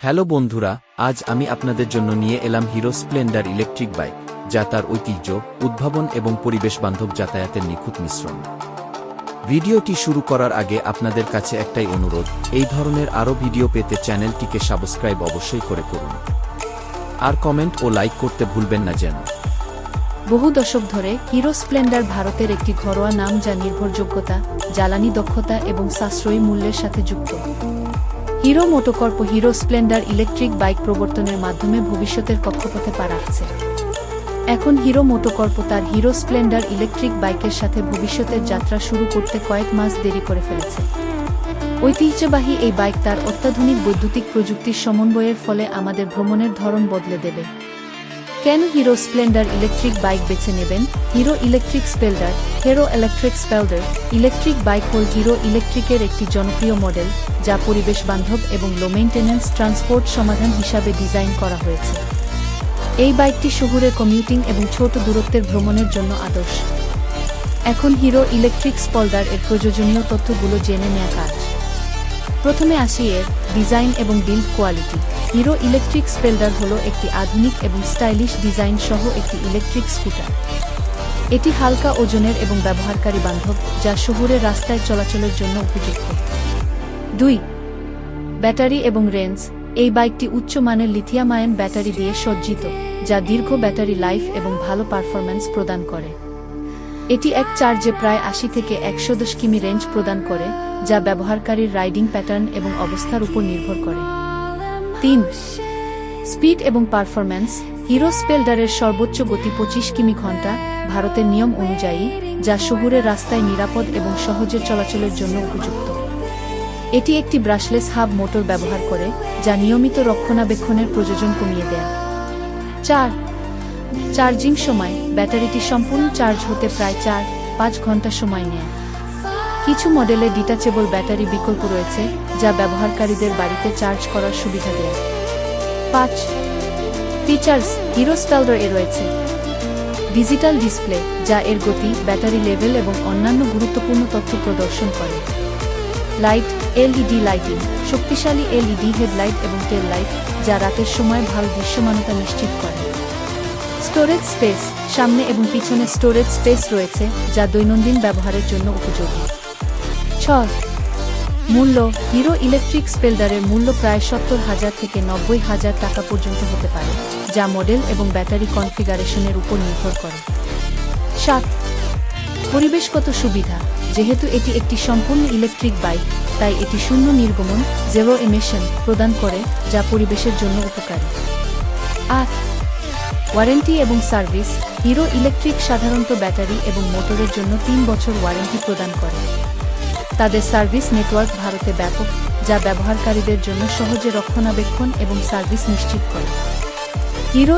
Hello বন্ধুরা, আজ আমি আপনাদের জন্য নিয়ে এলাম হিরো স্প্লেন্ডার ইলেকট্রিক বাইক, যা তার ঐতিহ্য, উদ্ভাবন এবং পরিবেশ বান্ধব যাতায়াতের নিখুঁত মিশ্রণ। ভিডিওটি শুরু করার আগে আপনাদের কাছে একটাই অনুরোধ, এই ধরনের আরও ভিডিও পেতে চ্যানেলটিকে সাবস্ক্রাইব অবশ্যই করে করুন। আর কমেন্ট ও লাইক করতে ভুলবেন না যেন। বহু দশক ধরে হিরো স্প্লেন্ডার ভারতের একটি ঘরোয়া নাম যা নির্ভরযোগ্যতা, জ্বালানি দক্ষতা এবং সাশ্রয়ী মূল্যের সাথে যুক্ত। Hero MotoCorp Hero Splendor electric bike প্রবর্তনের মাধ্যমে ভবিষ্যতের কক্ষপথে পা রাখছে। এখন হিরো মোটোকর্প তার হিরো স্প্লেন্ডার ইলেকট্রিক বাইকের সাথে ভবিষ্যতের যাত্রা শুরু করতে কয়েক মাস দেরি করে ফেলেছে। ঐতিহ্যবাহী এই বাইক তার অত্যাধুনিক বৈদ্যুতিক প্রযুক্তির সমন্বয়ের ফলে আমাদের ভ্রমণের ধরন বদলে দেবে। কেন হিরো স্প্লেন্ডার ইলেকট্রিক বাইক বেছে নেবেন? Hero electric Splendor Hero electric Splendor electric bike হল হিরো ইলেকট্রিকের একটি জনপ্রিয় মডেল, যা পরিবেশ বান্ধব এবং লো মেইনটেন্যান্স ট্রান্সপোর্ট সমাধান হিসাবে ডিজাইন করা হয়েছে। এই বাইকটি শহুরে কমিউটিং এবং ছোট দূরত্বের ভ্রমণের জন্য আদর্শ। এখন হিরো ইলেকট্রিক স্পলডার এর প্রয়োজনীয় তথ্যগুলো জেনে নেওয়া কাজ। প্রথমে আসি এর ডিজাইন এবং build quality Hero electric Splendor হল একটি আধুনিক এবং স্টাইলিশ ডিজাইন সহ একটি ইলেকট্রিক স্কুটার এটি হালকা ওজনের এবং ব্যবহারকারী বান্ধব, যা শহুরে রাস্তায় চলাচলের জন্য উপযুক্ত। দুই, ব্যাটারি এবং রেঞ্জ। এই বাইকটি উচ্চমানের লিথিয়াম আয়ন ব্যাটারি দিয়ে সজ্জিত, যা দীর্ঘ ব্যাটারি লাইফ এবং ভালো পারফরম্যান্স প্রদান করে। এটি এক চার্জে প্রায় আশি থেকে একশো দশ কিমি রেঞ্জ প্রদান করে, যা ব্যবহারকারীর রাইডিং প্যাটার্ন এবং অবস্থার উপর নির্ভর করে। তিন, স্পিড এবং পারফরম্যান্স। হিরো স্পেল্ডারের সর্বোচ্চ গতি পঁচিশ কিমি ঘণ্টা ভারতের নিয়ম অনুযায়ী, যা শহুরে রাস্তায় নিরাপদ এবং সহজে চলাচলের জন্য উপযুক্ত। এটি একটি ব্রাশলেস হাব মোটর ব্যবহার করে, যা নিয়মিত রক্ষণাবেক্ষণের প্রয়োজন কমিয়ে দেয়। চার চার্জিং সময়, ব্যাটারিটি সম্পূর্ণ চার্জ হতে প্রায় চার, পাঁচ ঘণ্টা সময় নেয়। কিছু মডেলে ডিটাচেবল ব্যাটারি বিকল্প রয়েছে, যা ব্যবহারকারীদের বাড়িতে চার্জ করার সুবিধা দেয়। পাঁচ, ফিচার্স হিরো স্পেলডার এ রয়েছে। ডিজিটাল ডিসপ্লে, যা এর গতি, ব্যাটারি লেভেল এবং অন্যান্য গুরুত্বপূর্ণ তথ্য প্রদর্শন করে। লাইট, এলইডি লাইটিং, শক্তিশালী এলইডি হেডলাইট এবং টেল লাইট, যা রাতের সময় ভালো দৃশ্যমানতা নিশ্চিত করে। স্টোরেজ স্পেস সামনে এবং পিছনে স্টোরেজ স্পেস রয়েছে, যা দৈনন্দিন ব্যবহারের জন্য উপযোগী। ছয়, মূল্য, হিরো ইলেকট্রিক স্পেল্ডারের মূল্য প্রায় সত্তর হাজার থেকে নব্বই হাজার টাকা পর্যন্ত হতে পারে, যা মডেল এবং ব্যাটারি কনফিগারেশনের উপর নির্ভর করে। সাত, পরিবেশগত সুবিধা, যেহেতু এটি একটি সম্পূর্ণ ইলেকট্রিক বাইক, তাই এটি শূন্য নির্গমন জেরো এমিশন প্রদান করে, যা পরিবেশের জন্য উপকারী। আট ওয়ারেন্টি এবং সার্ভিস, হিরো ইলেকট্রিক সাধারণত ব্যাটারি এবং মোটরের জন্য তিন বছর ওয়ারেন্টি প্রদান করে। তাদের সার্ভিস নেটওয়ার্ক ভারতে ব্যাপক, যা ব্যবহারকারীদের জন্য সহজে রক্ষণাবেক্ষণ এবং সার্ভিস নিশ্চিত করে। হিরো